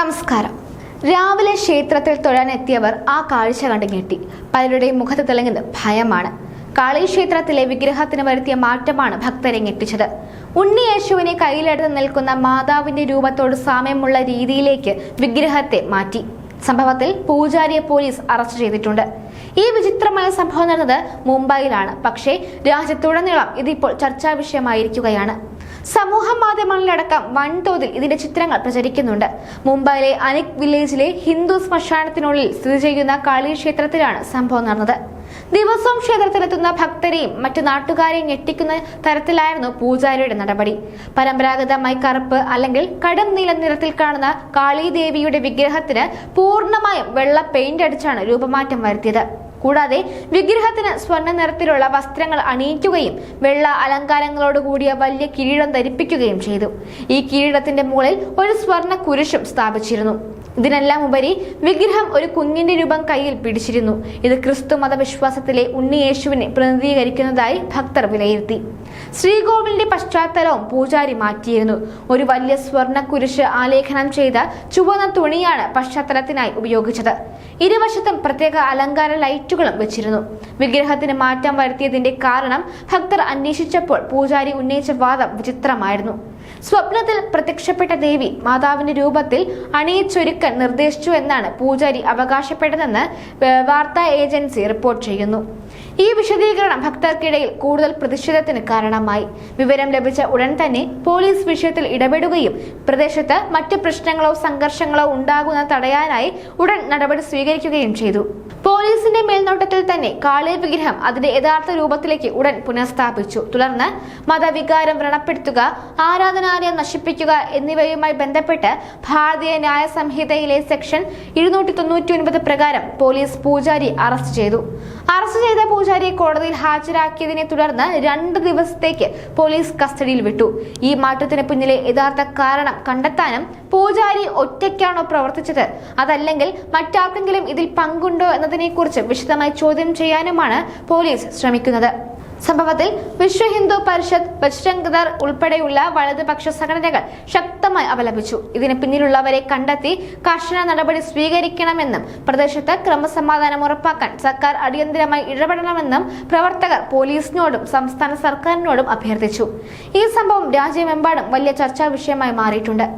നമസ്കാരം. രാവിലെ ക്ഷേത്രത്തിൽ തൊഴാനെത്തിയവർ ആ കാഴ്ച കണ്ട് ഞെട്ടി പലരുടെയും മുഖത്ത് തിളങ്ങുന്നത് ഭയമാണ്. കാളി ക്ഷേത്രത്തിലെ വിഗ്രഹത്തിന് വരുത്തിയ മാറ്റമാണ് ഭക്തരെ ഞെട്ടിച്ചത്. ഉണ്ണി യേശുവിനെ കയ്യിലെടുത്ത് നിൽക്കുന്ന മാതാവിന്റെ രൂപത്തോട് സാമ്യമുള്ള രീതിയിലേക്ക് വിഗ്രഹത്തെ മാറ്റി. സംഭവത്തിൽ പൂജാരിയെ പോലീസ് അറസ്റ്റ് ചെയ്തിട്ടുണ്ട്. ഈ വിചിത്രമായ സംഭവം നടന്നത് മുംബൈയിലാണ്. പക്ഷേ രാജ്യത്തുടനീളം ഇതിപ്പോൾ ചർച്ചാ വിഷയമായിരിക്കുകയാണ് സമൂഹ മാധ്യമങ്ങളിലടക്കം വൻതോതിൽ ഇതിന്റെ ചിത്രങ്ങൾ പ്രചരിക്കുന്നുണ്ട്. മുംബൈയിലെ അനിക് വില്ലേജിലെ ഹിന്ദു ശ്മശാനത്തിനുള്ളിൽ സ്ഥിതി ചെയ്യുന്ന കാളി ക്ഷേത്രത്തിലാണ് സംഭവം നടന്നത്. ദിവസവും ക്ഷേത്രത്തിലെത്തുന്ന ഭക്തരെയും മറ്റു നാട്ടുകാരെയും ഞെട്ടിക്കുന്ന തരത്തിലായിരുന്നു പൂജാരിയുടെ നടപടി. പരമ്പരാഗതമായി കറുപ്പ് അല്ലെങ്കിൽ കടും നീല നിറത്തിൽ കാണുന്ന കാളീദേവിയുടെ വിഗ്രഹത്തിന് പൂർണമായും വെള്ള പെയിന്റ് അടിച്ചാണ് രൂപമാറ്റം വരുത്തിയത്. കൂടാതെ വിഗ്രഹത്തിന് സ്വർണ നിറത്തിലുള്ള വസ്ത്രങ്ങൾ അണിയിക്കുകയും വെള്ള അലങ്കാരങ്ങളോട് കൂടിയ വലിയ കിരീടം ധരിപ്പിക്കുകയും ചെയ്തു. ഈ കിരീടത്തിന്റെ മുകളിൽ ഒരു സ്വർണ കുരിശും സ്ഥാപിച്ചിരുന്നു. ഇതിനെല്ലാം ഉപരി വിഗ്രഹം ഒരു കുഞ്ഞിന്റെ രൂപം കയ്യിൽ പിടിച്ചിരുന്നു. ഇത് ക്രിസ്തു മതവിശ്വാസത്തിലെ ഉണ്ണിയേശുവിനെ പ്രതിനിധീകരിക്കുന്നതായി ഭക്തർ വിലയിരുത്തി. ശ്രീകോവിലിന്റെ പശ്ചാത്തലവും പൂജാരി മാറ്റിയിരുന്നു. ഒരു വലിയ സ്വർണ കുരിശ് ആലേഖനം ചെയ്ത ചുവന്ന തുണിയാണ് പശ്ചാത്തലത്തിനായി ഉപയോഗിച്ചത്. ഇരുവശത്തും പ്രത്യേക അലങ്കാര ലൈറ്റുകളും വെച്ചിരുന്നു. വിഗ്രഹത്തിന് മാറ്റം വരുത്തിയതിന്റെ കാരണം ഭക്തർ അന്വേഷിച്ചപ്പോൾ പൂജാരി ഉന്നയിച്ച വാദം വിചിത്രമായിരുന്നു. സ്വപ്നത്തിൽ പ്രത്യക്ഷപ്പെട്ട ദേവി മാതാവിന്റെ രൂപത്തിൽ അണിയിച്ചൊരുക്കാൻ നിർദ്ദേശിച്ചു എന്നാണ് പൂജാരി അവകാശപ്പെട്ടതെന്ന് വാർത്താ ഏജൻസി റിപ്പോർട്ട് ചെയ്യുന്നു. ഈ വിശദീകരണം ഭക്തർക്കിടയിൽ കൂടുതൽ പ്രതിഷേധത്തിന് കാരണമായി. വിവരം ലഭിച്ച ഉടൻ തന്നെ പോലീസ് വിഷയത്തിൽ ഇടപെടുകയും പ്രദേശത്ത് മറ്റ് പ്രശ്നങ്ങളോ സംഘർഷങ്ങളോ ഉണ്ടാകുന്ന തടയാനായി ഉടൻ നടപടി സ്വീകരിക്കുകയും ചെയ്തു. പോലീസിന്റെ മേൽനോട്ടത്തിൽ തന്നെ കാളി വിഗ്രഹം അതിന്റെ യഥാർത്ഥ രൂപത്തിലേക്ക് ഉടൻ പുനഃസ്ഥാപിച്ചു. തുടർന്ന് മതവികാരം വ്രണപ്പെടുത്തുക ആരാധനാലയം നശിപ്പിക്കുക എന്നിവയുമായി ബന്ധപ്പെട്ട് ഭാരതീയ ന്യായ സംഹിതയിലെ സെക്ഷൻ ഇരുന്നൂറ്റി പ്രകാരം പോലീസ് പൂജാരി അറസ്റ്റ് ചെയ്തു. അറസ്റ്റ് ചെയ്ത പൂജാരിയെ കോടതിയിൽ ഹാജരാക്കിയതിനെ തുടർന്ന് രണ്ട് ദിവസത്തേക്ക് പോലീസ് കസ്റ്റഡിയിൽ വിട്ടു. ഈ മാറ്റത്തിന് പിന്നിലെ യഥാർത്ഥ കാരണം കണ്ടെത്താനും പൂജാരി ഒറ്റയ്ക്കാണോ പ്രവർത്തിച്ചത്? അതല്ലെങ്കിൽ മറ്റാർക്കെങ്കിലും ഇതിൽ പങ്കുണ്ടോ എന്നതിനെക്കുറിച്ച് വിശദമായി ചോദ്യം ചെയ്യാനുമാണ് പോലീസ് ശ്രമിക്കുന്നത്. സംഭവത്തിൽ വിശ്വ ഹിന്ദു പരിഷത്ത് ബജ്രംഗ് ദൾ ഉൾപ്പെടെയുള്ള വലതുപക്ഷ സംഘടനകൾ ശക്തമായി അപലപിച്ചു. ഇതിന് പിന്നിലുള്ളവരെ കണ്ടെത്തി കർശന നടപടി സ്വീകരിക്കണമെന്നും പ്രദേശത്ത് ക്രമസമാധാനം ഉറപ്പാക്കാൻ സർക്കാർ അടിയന്തരമായി ഇടപെടണമെന്നും പ്രവർത്തകർ പോലീസിനോടും സംസ്ഥാന സർക്കാരിനോടും അഭ്യർത്ഥിച്ചു. ഈ സംഭവം രാജ്യമെമ്പാടും വലിയ ചർച്ചാ വിഷയമായി മാറിയിട്ടുണ്ട്.